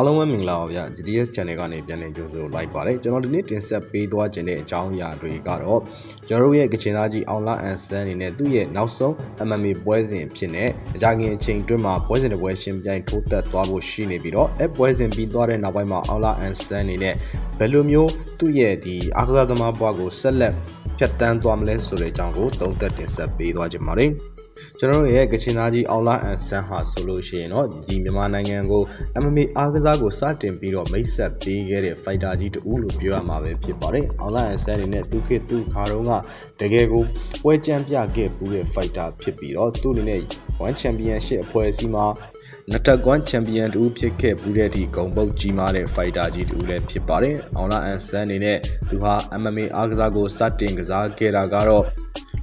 အားလုံးပဲမင်္ဂလာပါဗျာ GDS channel ကနေပြန်လည်ကြိုဆိုလိုက်ပါတယ်ကျွန်တော်ဒီနေ့တင်ဆက်ပေးသွားခြင်းတဲ့အကြောင်းအရာတွေကတော့ကျွန်တော်တို့ရဲ့ကချင်သားကြီးအောင်လာအန်ဆန်အနေနဲ့သူ့ရဲ့နောက်ဆုံး MMA ပွဲစဉ်ဖြစ်နေအကြခင်အချိန်တွင်းမှာပွဲစဉ်တစ်ပွဲရှင်ပြိုင်ထိုးသက်သွားဖို့ရှိနေပြီးတော့အဲပွဲစဉ်ပြီးသွားတဲ့နောက်ပိုင်းမှာအောင်လာအန်ဆန်အနေနဲ့ဘယ်လိုမျိုးသူ့ရဲ့ဒီအားကစားသမားဘွားကိုဆက်လက်ဖြတ်တန်းသွားမလဲဆိုတဲ့အကြောင်းကိုသုံးသပ်တင်ဆက်ပေးသွားခြင်းပါတယ် ကျွန်တော်တို့ရဲ့ကချင်သားကြီးအောင်လာအန်ဆန်ဟာဆိုလို့ရှိရင်တော့ဒီမြန်မာနိုင်ငံကို MMA အားကစားကိုစတင်ပြီးတော့မိတ်ဆက်ပေးခဲ့တဲ့ fighter ကြီးတူလို့ပြောရမှာပဲဖြစ်ပါတယ်။ online ဆန်အနေနဲ့သူခေတ်သူခါတော့ကတကယ်ကိုပွဲကြမ်းပြခဲ့ပူးတဲ့ fighter ဖြစ်ပြီးတော့သူ့အနေနဲ့ One Championship အဖွဲ့အစည်းမှာနတကွမ်ချန်ပီယံတူဖြစ်ခဲ့ပူးတဲ့အထိဂုံပုတ်ကြီးမားတဲ့ fighter ကြီးတူလည်းဖြစ်ပါတယ်။ online ဆန်အနေနဲ့သူဟာ MMA အားကစားကိုစတင်ကစားခဲ့တာကတော့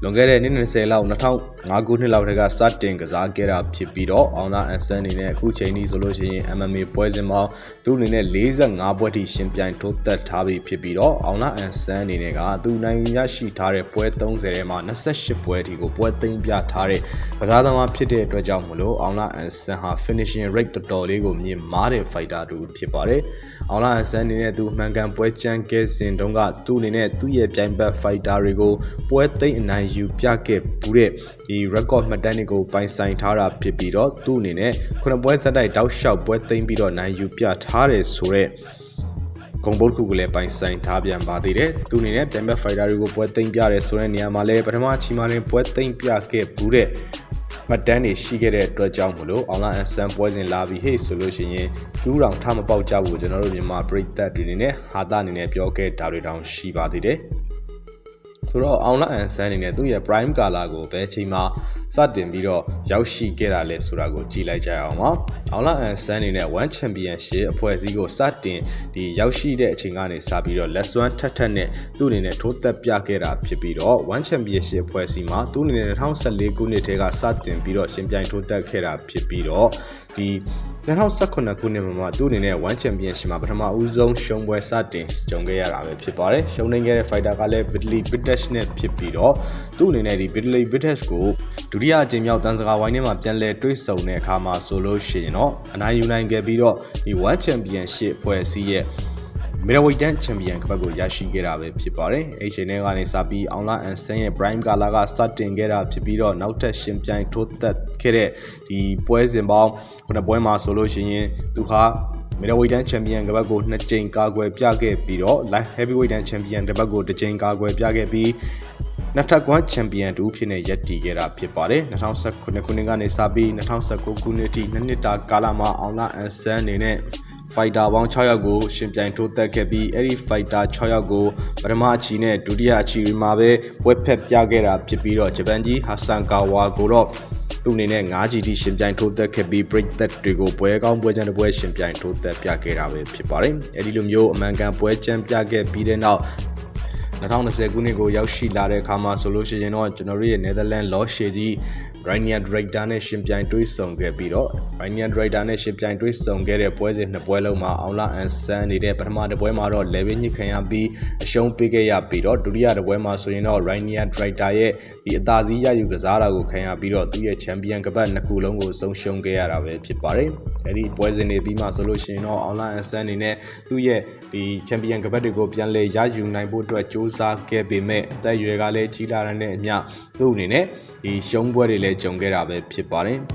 လွန်ခဲ့တဲ့နှစ်20လောက်2005ခုနှစ်လောက်တည်းကစတင်ကစားခဲ့တာဖြစ်ပြီးတော့အောင်လာအန်ဆန်အနေနဲ့အခုချိန်ထိဆိုလို့ရှိရင် MMA ပွဲစဉ်မှာသူအနေနဲ့45ပွဲထိရှင်ပြိုင်ထိုးသက်ထားပြီးဖြစ်ပြီးတော့အောင်လာအန်ဆန်အနေနဲ့ကသူနိုင်ရရှိထားတဲ့ပွဲ30ထဲမှာ28ပွဲထိကိုပွဲသိမ်းပြထားတဲ့ကစားသမားဖြစ်တဲ့အတွက်ကြောင့်မလို့အောင်လာအန်ဆန်ဟာ finishing rate တော်တော်လေးကိုမြင့်မားတဲ့ fighter တူဖြစ်ပါတယ်အောင်လာအန်ဆန်အနေနဲ့သူမှန်ကန်ပွဲကြမ်းခဲ့စဉ်တုန်းကသူ့အနေနဲ့သူ့ရဲ့ပြိုင်ဘက် fighter တွေကိုပွဲသိမ်းအနိုင်ယူပြခဲ့ဘူးတဲ့ဒီ record မှတ်တမ်းတွေကိုပိုင်ဆိုင်ထားတာဖြစ်ပြီးတော့သူ့အနေနဲ့ခုနှစ်ပွဲဇက်တိုက်တောက်လျှောက်ပွဲသိမ်းပြီးတော့နိုင်ယူပြထားတယ်ဆိုတော့ဂုံဘုတ်ခုကိုလည်းပိုင်ဆိုင်ထားပြန်ပါသေးတယ်။သူအနေနဲ့ပြန်ဘက်ဖိုင်တာတွေကိုပွဲသိမ်းပြရဲဆိုတဲ့နေရာမှာလည်းပထမချီမာရင်ပွဲသိမ်းပြခဲ့ဘူးတဲ့မှတ်တမ်းတွေရှိခဲ့တဲ့အတွက်ကြောင့်မလို့ online အစမ်းပွဲစဉ်လာပြီးဟေ့ဆိုလို့ရှိရင်ကျူးတောင်ထမပေါက်ကြဘူးကျွန်တော်တို့မြန်မာပြည်သက်တွေအနေနဲ့ဟာတာအနေနဲ့ပြောခဲ့တာတွေတောင်ရှိပါသေးတယ်။ ဆိုတော့အောင်လာအန်ဆန်အနေနဲ့သူ့ရဲ့ prime color ကိုဘယ်ချိန်မှာစတင်ပြီးတော့ရောက်ရှိခဲ့တာလဲဆိုတာကိုကြည့်လိုက်ကြရအောင်ပါအောင်လာအန်ဆန်အနေနဲ့ one championship အဖွဲ့အစည်းကိုစတင်ဒီရောက်ရှိတဲ့အချိန်ကနေစပြီးတော့ less one ထက်ထက်နဲ့သူ့အနေနဲ့ထိုးသက်ပြခဲ့တာဖြစ်ပြီးတော့ one championship အဖွဲ့အစည်းမှာသူ့အနေနဲ့2014ခုနှစ်ထဲကစတင်ပြီးတော့ရှင်ပြိုင်ထိုးသက်ခဲ့တာဖြစ်ပြီးတော့ဒီ 2018ခုနှစ်မှာသူ့အနေနဲ့ one championship မှာပထမဦးဆုံးရှုံးပွဲစတင်ကြုံခဲ့ရတာပဲဖြစ်ပါတယ်ရှုံးနေခဲ့တဲ့ fighter ကလည်း Bidley British နဲ့ဖြစ်ပြီးတော့သူ့အနေနဲ့ဒီ Bidley British ကိုဒုတိယအကြိမ်မြောက်တန်းစကားဝိုင်းထဲမှာပြန်လည်တွေ့ဆုံတဲ့အခါမှာဆိုလို့ရှိရင်တော့အနိုင်ယူနိုင်ခဲ့ပြီးတော့ဒီ one championship ဖွဲ့စည်းရဲ့ middleweight dan champion ကပတ်ကိုရရှိခဲ့တာပဲဖြစ်ပါတယ်။အဲ့ချိန်ထဲကနေစပြီးအောင်လာအန်ဆန်ရဲ့ prime color ကစတင်ခဲ့တာဖြစ်ပြီးတော့နောက်ထပ်ရှင်ပြိုင်ထိုးသက်ခဲ့တဲ့ဒီပွဲစဉ်ပေါင်းခုနပွဲမှာဆိုလို့ရှိရင်သူဟာ middleweight dan champion ကပတ်ကိုနှစ်ကြိမ်ကာကွယ်ပြခဲ့ပြီးတော့ light heavyweight dan champion ကပတ်ကိုတစ်ကြိမ်ကာကွယ်ပြခဲ့ပြီးနှစ်ထပ်ကွမ်းချန်ပီယံတူဖြစ်နေရပ်တည်ခဲ့တာဖြစ်ပါတယ်2019ခုနှစ်ကနေစပြီး2019ခုနှစ်ထိနှစ်နှစ်တာကာလမှာအောင်လာအန်ဆန်အနေနဲ့ fighter ပေါင်း6ယောက်ကိုရှင်ပြိုင်ထိုးသက်ခဲ့ပြီးအဲ့ဒီ fighter 6ယောက်ကိုပထမအချီနဲ့ဒုတိယအချီမှာပဲပွဲဖက်ပြခဲ့တာဖြစ်ပြီးတော့ဂျပန်ကြီးဟာဆန်ကာဝါကိုတော့သူ့အနေနဲ့ 5GT ရှင်ပြိုင်ထိုးသက်ခဲ့ပြီး break that တွေကိုပွဲကောင်းပွဲချမ်းတစ်ပွဲရှင်ပြိုင်ထိုးသက်ပြခဲ့တာပဲဖြစ်ပါတယ်။အဲဒီလိုမျိုးအမှန်ကန်ပွဲချမ်းပြခဲ့ပြီးတဲ့နောက်2020ခုနှစ်ကိုရောက်ရှိလာတဲ့အခါမှာဆိုလို့ရှိရင်တော့ကျွန်တော်တို့ရဲ့ Netherlands Law ရှေကြီး Rainier Director နဲ့ရှင်ပြိုင်တွေးဆုံခဲ့ပြီးတော့ Rainier Director နဲ့ရှင်ပြိုင်တွေးဆုံခဲ့တဲ့ပွဲစဉ်နှစ်ပွဲလုံးမှာအောင်လာအန်ဆန်နေတဲ့ပထမတစ်ပွဲမှာတော့ level ညှစ်ခံရပြီးအရှုံးပေးခဲ့ရပြီးတော့ဒုတိယတစ်ပွဲမှာဆိုရင်တော့ Rainier Director ရဲ့ဒီအသာစီးရယူကစားတာကိုခံရပြီးတော့သူ့ရဲ့ Champion ကပတ်နှစ်ခုလုံးကိုဆုံးရှုံးခဲ့ရတာပဲဖြစ်ပါတယ်။အဲဒီပွဲစဉ်တွေပြီးမှဆိုလို့ရှိရင်တော့အောင်လာအန်ဆန်အနေနဲ့သူ့ရဲ့ဒီ Champion ကပတ်တွေကိုပြန်လည်ရယူနိုင်ဖို့အတွက်စ조사ခဲ့ပေမဲ့အသက်အရွယ်ကလည်းကြီးလာတဲ့အမျှသူ့အနေနဲ့ဒီရှုံးပွဲတွေလည်းကြုံခဲ့တာပဲဖြစ်ပါတယ်။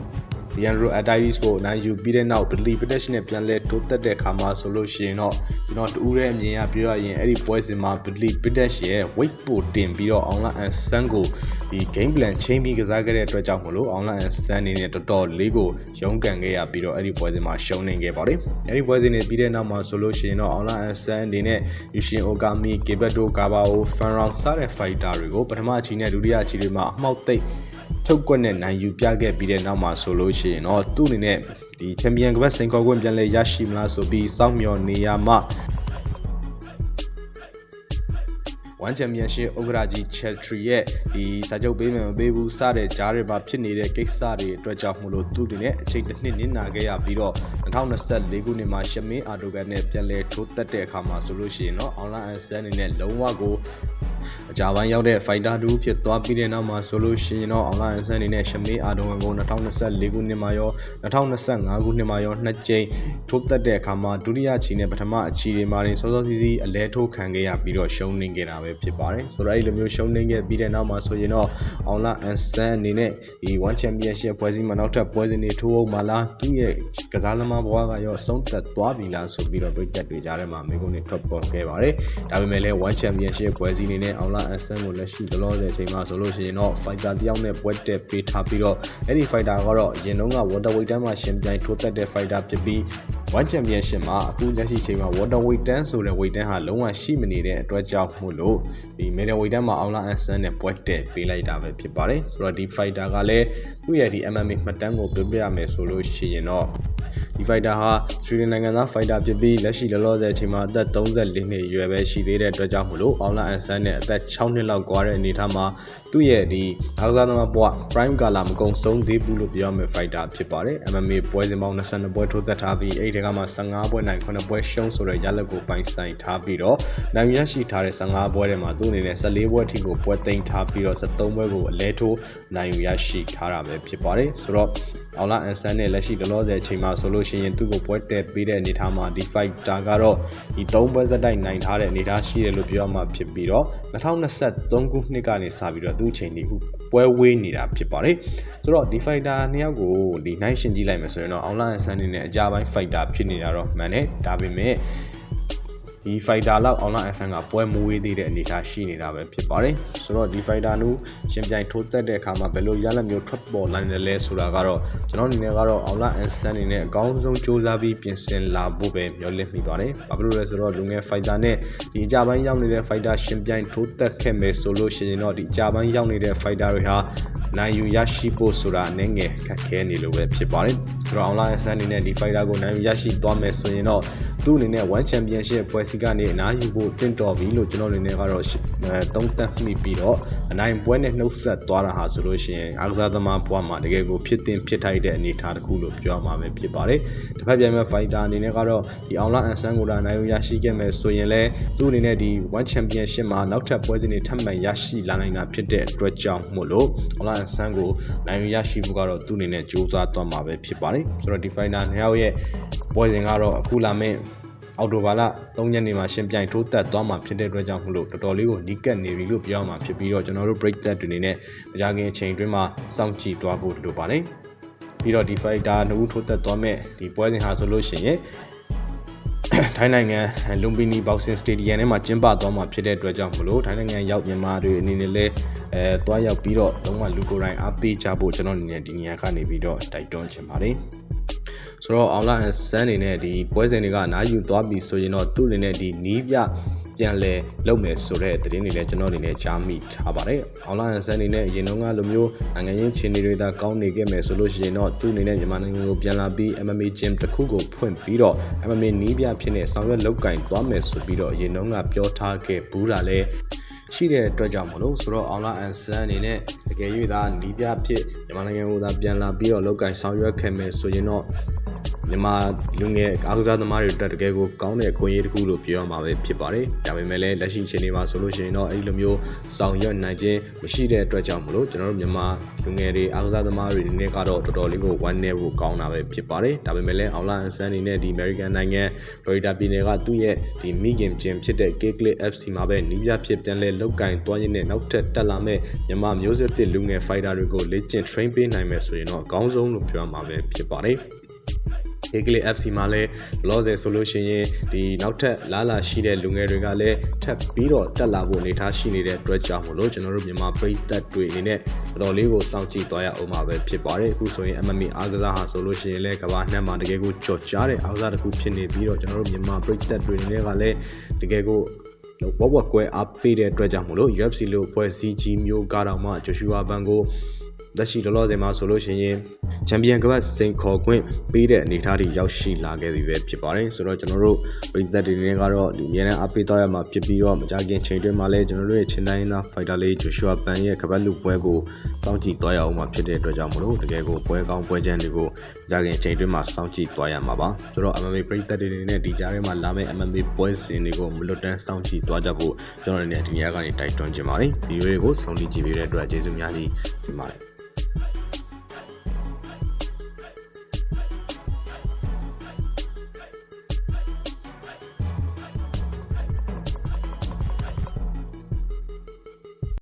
Leandro Ataides ကိုနိုင်ယူပြီးတဲ့နောက် Billy British နဲ့ပြန်လဲတိုးတက်တဲ့ခါမှာဆိုလို့ရှိရင်တော့ကျွန်တော်တူးတဲ့အမြင်အရပြောရရင်အဲ့ဒီပွဲစဉ်မှာ Billy British ရဲ့ weight ပိုတင်ပြီးတော့ online and sun ကိုဒီ game plan ချိန်ပြီးကစားခဲ့တဲ့အတွက်ကြောင့်မလို့ online and sun အနေနဲ့တော်တော်လေးကိုရုန်းကန်ခဲ့ရပြီးတော့အဲ့ဒီပွဲစဉ်မှာရှုံးနေခဲ့ပါတယ်။အဲ့ဒီပွဲစဉ်တွေပြီးတဲ့နောက်မှာဆိုလို့ရှိရင်တော့ online and sun အနေနဲ့ Yushin Okami, Kebeto Kabao, Fanround စတဲ့ fighter တွေကိုပထမအချီနဲ့ဒုတိယအချီတွေမှာအမှောက်သိပ် ထုတ်ကွက်နဲ့နိုင်ယူပြခဲ့ပြီးတဲ့နောက်မှာဆိုလို့ရှိရင်တော့သူ့အနေနဲ့ဒီချန်ပီယံကပတ်စင်ခေါ်ခွင့်ပြန်လဲရရှိမလားဆိုပြီးစောင့်မျှော်နေရမှာ1 championship ဥက္ကရာကြီး Cheltry ရဲ့ဒီစာချုပ်ပေးမယ်မပေးဘူးစတဲ့ကြားတွေမှာဖြစ်နေတဲ့ကိစ္စတွေအတွက်ကြောင့်မလို့သူ့အနေနဲ့အချိန်တစ်နှစ်နင်းနာခဲ့ရပြီးတော့2024ခုနှစ်မှာရှမင်းအာတိုဂန်နဲ့ပြန်လဲထိုးတက်တဲ့အခါမှာဆိုလို့ရှိရင်တော့ online and sun အနေနဲ့လုံးဝကို အကြပိုင်းရောက်တဲ့ fighter 2ဖြစ်သွားပြီးတဲ့နောက်မှာဆိုလို့ရှိရင်တော့ online အစမ်းအနေနဲ့ရှမေးအာဒုံကို2024ခုနှစ်မှာရော2025ခုနှစ်မှာရောနှစ်ကြိမ်ထိုးသက်တဲ့အခါမှာဒုတိယချီနဲ့ပထမအချီတွေမှာရင်စောစောစီးစီးအလဲထိုးခံခဲ့ရပြီးတော့ရှုံးနေခဲ့တာပဲဖြစ်ပါတယ်ဆိုတော့အဲ့လိုမျိုးရှုံးနေခဲ့ပြီးတဲ့နောက်မှာဆိုရင်တော့ online အစမ်းအနေနဲ့ဒီ one championship ပွဲစဉ်မှာနောက်ထပ်ပွဲစဉ်တွေထိုးအောင်မလားသူ့ရဲ့ကစားသမားဘဝကရောအဆုံးသက်သွားပြီလားဆိုပြီးတော့ပြည်သက်တွေကြားထဲမှာမိကုန်းတွေထွက်ပေါ်ခဲ့ပါတယ်ဒါပေမဲ့လည်း one championship ပွဲစဉ်အနေနဲ့ online အစမ်းကိုလက်ရှိလောလောဆယ်အချိန်မှာဆိုလို့ရှိရင်တော့ fighter တယောက်နဲ့ပွဲတက်ပေးထားပြီးတော့အဲ့ဒီ fighter ကတော့အရင်တုန်းက water weight တန်းမှာရှင်ပြိုင်ထိုးသက်တဲ့ fighter ဖြစ်ပြီး one championship မှာအခုလက်ရှိချိန်မှာ water weight တန်းဆိုတဲ့ weight တန်းဟာလုံးဝရှိမနေတဲ့အတွက်ကြောင့်မို့လို့ဒီ middle weight တန်းမှာ online အစမ်းနဲ့ပွဲတက်ပေးလိုက်တာပဲဖြစ်ပါတယ်ဆိုတော့ဒီ fighter ကလည်းသူ့ရဲ့ဒီ MMA မှတ်တမ်းကိုပြပြရမယ်ဆိုလို့ရှိရင်တော့ ဒီ fighter ဟာစရီလင်နိုင်ငံသား fighter ဖြစ်ပြီးလက်ရှိလောလောဆယ်အချိန်မှာအသက်34နှစ်အရွယ်ပဲရှိသေးတဲ့အတွက်ကြောင့်မလို့ online အစမ်းနဲ့အသက်6နှစ်လောက်ကွာတဲ့အနေအထားမှာ သူ့ရဲ့ဒီအားကစားသမားဘဝ prime ကာလာမကုံဆုံးသေးဘူးလို့ပြောရမယ့် fighter ဖြစ်ပါတယ် MMA ပွဲစဉ်ပေါင်း22ပွဲထိုးသက်ထားပြီးအဲ့ဒီကမှ15ပွဲနိုင်9ပွဲရှုံးဆိုတဲ့ရလဒ်ကိုပိုင်ဆိုင်ထားပြီးတော့နိုင်ရရှိထားတဲ့15ပွဲထဲမှာသူ့အနေနဲ့14ပွဲအထိကိုပွဲသိမ်းထားပြီးတော့73ပွဲကိုအလဲထိုးနိုင်ယူရရှိထားတာပဲဖြစ်ပါတယ်ဆိုတော့အောင်လာအန်ဆန်နဲ့လက်ရှိဒလောဆယ်အချိန်မှာဆိုလို့ရှိရင်သူ့ကိုပွဲတက်ပေးတဲ့အနေအထားမှာဒီ fighter ကတော့ဒီ3ပွဲစတိုက်နိုင်ထားတဲ့အနေအထားရှိတယ်လို့ပြောမှဖြစ်ပြီးတော့2023ခုနှစ်ကနေစပြီးတော့သူ့အချိန်ဒီခုပွဲဝေးနေတာဖြစ်ပါတယ်ဆိုတော့ဒီ fighter နှစ်ယောက်ကိုဒီနိုင်ရှင်ကြည့်လိုက်မယ်ဆိုရင်တော့အောင်လာအန်ဆန်နေနဲ့အကြပိုင်း fighter ဖြစ်နေတာတော့မှန်တယ်ဒါပေမဲ့ ဒီ fighter လောက် online FM ကပွဲမဝေးသေးတဲ့အနေအထားရှိနေတာပဲဖြစ်ပါတယ်ဆိုတော့ဒီ fighter နူးရှင်ပြိုင်ထိုးသက်တဲ့အခါမှာဘယ်လိုရလဒ်မျိုးထွက်ပေါ်လာနေလဲဆိုတာကတော့ကျွန်တော်အနေနဲ့ကတော့ online FM အနေနဲ့အကောင်းဆုံးစူးစမ်းပြီးပြင်ဆင်လာဖို့ပဲမျှော်လင့်မိပါတယ်ဘာဖြစ်လို့လဲဆိုတော့လူငယ် fighter နဲ့ဒီအကြပိုင်းရောက်နေတဲ့ fighter ရှင်ပြိုင်ထိုးသက်ခဲ့မယ်ဆိုလို့ရှိရင်တော့ဒီအကြပိုင်းရောက်နေတဲ့ fighter တွေဟာနိုင်ယူရရှိဖို့ဆိုတာအနေငယ်ခက်ခဲနေလို့ပဲဖြစ်ပါတယ်ဆိုတော့ online ဆန်းအနေနဲ့ဒီ fighter ကိုနိုင်ယူရရှိသွားမယ်ဆိုရင်တော့ သူ့အနေနဲ့ one championship ပွဲစီကနေအနားယူဖို့တင့်တော်ပြီလို့ကျွန်တော်အနေနဲ့ကတော့အဲသုံးသပ်မိပြီးတော့အနိုင်ပွဲနဲ့နှုတ်ဆက်သွားတာဟာဆိုလို့ရှိရင်အားကစားသမားဘဝမှာတကယ်ကိုဖြစ်တင်ဖြစ်ထိုက်တဲ့အနေအထားတစ်ခုလို့ပြောမှာပဲဖြစ်ပါတယ်တစ်ဖက်ပြန်မဲ့ fighter အနေနဲ့ကတော့ဒီ online အန်ဆန်းကိုလာနိုင်ယူရရှိခဲ့မယ်ဆိုရင်လည်းသူ့အနေနဲ့ဒီ one championship မှာနောက်ထပ်ပွဲစဉ်တွေထပ်မံရရှိလာနိုင်တာဖြစ်တဲ့အတွက်ကြောင့်မို့လို့ online အဆန်းကိုနိုင်ယူရရှိဖို့ကတော့သူ့အနေနဲ့ကြိုးစားသွားမှာပဲဖြစ်ပါတယ်ဆိုတော့ဒီ fighter နှစ်ယောက်ရဲ့ပွဲစဉ်ကတော့အခုလာမယ့် အော်တိုဘာလ3ရက်နေ့မှာရှင်ပြိုင်ထိုးတက်သွားမှာဖြစ်တဲ့အတွက်ကြောင့်မလို့တော်တော်လေးကိုနီးကပ်နေပြီလို့ပြောရမှာဖြစ်ပြီးတော့ကျွန်တော်တို့ break that တွေနေနဲ့မကြခင်အချိန်တွင်းမှာစောင့်ကြည့်သွားဖို့လိုပါတယ်ပြီးတော့ဒီ fighter နှစ်ဦးထိုးတက်သွားမဲ့ဒီပွဲစဉ်ဟာဆိုလို့ရှိရင်ထိုင်းနိုင်ငံလုံပီနီဘောက်ဆင်စတေဒီယမ်ထဲမှာကျင်းပသွားမှာဖြစ်တဲ့အတွက်ကြောင့်မလို့ထိုင်းနိုင်ငံရောက်မြန်မာတွေအနေနဲ့လည်းအဲသွားရောက်ပြီးတော့လုံးဝလူကိုယ်တိုင်အားပေးကြဖို့ကျွန်တော်အနေနဲ့ဒီနေရာကနေပြီးတော့တိုက်တွန်းချင်ပါတယ် ဆိုတော့ online ဆန်းအနေနဲ့ဒီပွဲစဉ်တွေကနားယူသွားပြီဆိုရင်တော့သူ့အနေနဲ့ဒီနီးပြပြန်လဲလုပ်မယ်ဆိုတဲ့သတင်းတွေလည်းကျွန်တော်အနေနဲ့ကြားမိထားပါတယ်။ online ဆန်းအနေနဲ့အရင်တုန်းကလိုမျိုးနိုင်ငံရေးခြေနေတွေသာကောင်းနေခဲ့မယ်ဆိုလို့ရှိရင်တော့သူ့အနေနဲ့မြန်မာနိုင်ငံကိုပြန်လာပြီး MMA gym တစ်ခုကိုဖွင့်ပြီးတော့ MMA နီးပြဖြစ်နေဆောင်ရွက်လုပ်ကင်သွားမယ်ဆိုပြီးတော့အရင်တုန်းကပြောထားခဲ့ဘူးတာလဲရှိတဲ့အတွက်ကြောင့်မလို့ဆိုတော့ online and sun အနေနဲ့တကယ်၍သာနီးပြဖြစ်မြန်မာနိုင်ငံကိုသာပြန်လာပြီးတော့လောက်ကင်ဆောင်ရွက်ခဲ့မယ်ဆိုရင်တော့ မြန်မာလူငယ်အားကစားသမားတွေအတွက်တကယ်ကိုကောင်းတဲ့အခွင့်အရေးတစ်ခုလို့ပြောရမှာပဲဖြစ်ပါတယ်။ဒါပေမဲ့လည်းလက်ရှိချိန်တွေမှာဆိုလို့ရှိရင်တော့အဲ့ဒီလိုမျိုးဆောင်ရွက်နိုင်ခြင်းမရှိတဲ့အတွက်ကြောင့်မလို့ကျွန်တော်တို့မြန်မာလူငယ်တွေအားကစားသမားတွေအနေနဲ့ကတော့တော်တော်လေးကိုဝမ်းနည်းဖို့ကောင်းတာပဲဖြစ်ပါတယ်။ဒါပေမဲ့လည်းအောင်လာအန်ဆန်အနေနဲ့ဒီ American နိုင်ငံဖလော်ရီဒါပြည်နယ်ကသူ့ရဲ့ဒီမိခင်ကျင်ဖြစ်တဲ့ K-Click FC မှာပဲနီးပြဖြစ်ပြန်လဲလောက်ကင်သွားရင်းနဲ့နောက်ထပ်တက်လာမဲ့မြန်မာမျိုးဆက်သစ်လူငယ် fighter တွေကိုလေ့ကျင့် train ပေးနိုင်မယ်ဆိုရင်တော့အကောင်းဆုံးလို့ပြောရမှာပဲဖြစ်ပါတယ်။ Eagle FC မှာလည်းလောဆယ်ဆိုလို့ရှိရင်ဒီနောက်ထပ်လာလာရှိတဲ့လူငယ်တွေကလည်းထပ်ပြီးတော့တက်လာဖို့အနေထားရှိနေတဲ့အတွက်ကြောင့်မလို့ကျွန်တော်တို့မြန်မာပြည်သက်တွေအနေနဲ့တော်တော်လေးကိုစောင့်ကြည့်သွားရအောင်ပါပဲဖြစ်ပါတယ်အခုဆိုရင် MMA အားကစားဟာဆိုလို့ရှိရင်လည်းကမ္ဘာနှံ့မှာတကယ်ကိုကြော်ကြားတဲ့အားကစားတစ်ခုဖြစ်နေပြီးတော့ကျွန်တော်တို့မြန်မာပြည်သက်တွေအနေနဲ့ကလည်းတကယ်ကိုဝက်ဝက်ကွဲအားပေးတဲ့အတွက်ကြောင့်မလို့ UFC လို့ဖွဲ့စည်းကြီးမျိုးကတော့မှဂျိုရှူအာဘန်ကို လက်ရှိလောလောဆယ်မှာဆိုလို့ရှိရင်ချန်ပီယံကပတ်စိန်ခေါ်ခွင့်ပေးတဲ့အနေအထားထိရောက်ရှိလာခဲ့ပြီပဲဖြစ်ပါတယ်ဆိုတော့ကျွန်တော်တို့ပြည်သက်တွေနဲ့ကတော့ဒီအများနဲ့အပိတော့ရမှာဖြစ်ပြီးတော့မကြခင်ချိန်တွင်းမှာလည်းကျွန်တော်တို့ရဲ့ချင်းတိုင်းသားဖိုက်တာလေးဂျိုရှွာပန်ရဲ့ကပတ်လူပွဲကိုစောင့်ကြည့်သွားရအောင်မှာဖြစ်တဲ့အတွက်ကြောင့်မလို့တကယ်ကိုပွဲကောင်းပွဲချမ်းတွေကိုကြခင်ချိန်တွင်းမှာစောင့်ကြည့်သွားရမှာပါဆိုတော့ MMA ပြည်သက်တွေနဲ့ဒီကြားထဲမှာလာမယ့် MMA ပွဲစဉ်တွေကိုမလွတ်တမ်းစောင့်ကြည့်သွားကြဖို့ကျွန်တော်တို့လည်းဒီနေရာကနေတိုက်တွန်းချင်ပါတယ်ဗီဒီယိုတွေကိုစောင့်ကြည့်ကြည့်ပေးတဲ့အတွက်ကျေးဇူးများကြီးတင်ပါတယ်